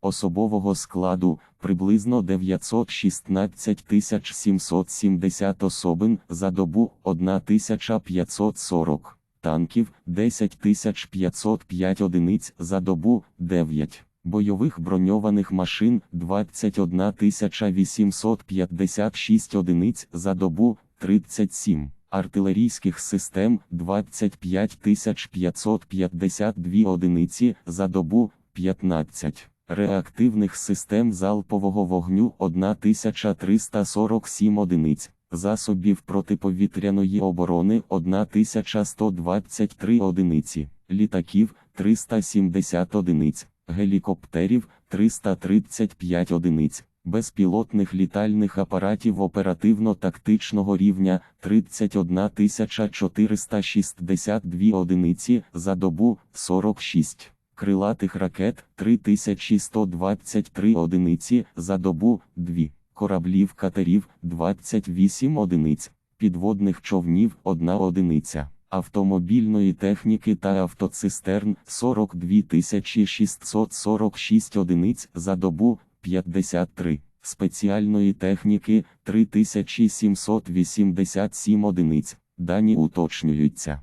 особового складу приблизно 916 770 особин за добу 1540 танків 10 505 одиниць за добу 9. Бойових броньованих машин 21 856 одиниць за добу 37. Артилерійських систем 25 552 одиниці за добу 15. Реактивних систем залпового вогню 1347 одиниць. Засобів протиповітряної оборони 1123 одиниці, літаків 370 одиниць, гелікоптерів 335 одиниць, безпілотних літальних апаратів оперативно-тактичного рівня 31 462 одиниці за добу 46. Крилатих ракет 3123 одиниці за добу 2 кораблів катерів 28 одиниць, підводних човнів 1 одиниця, автомобільної техніки та автоцистерн 42 646 одиниць за добу 53, спеціальної техніки 3787 одиниць, дані уточнюються.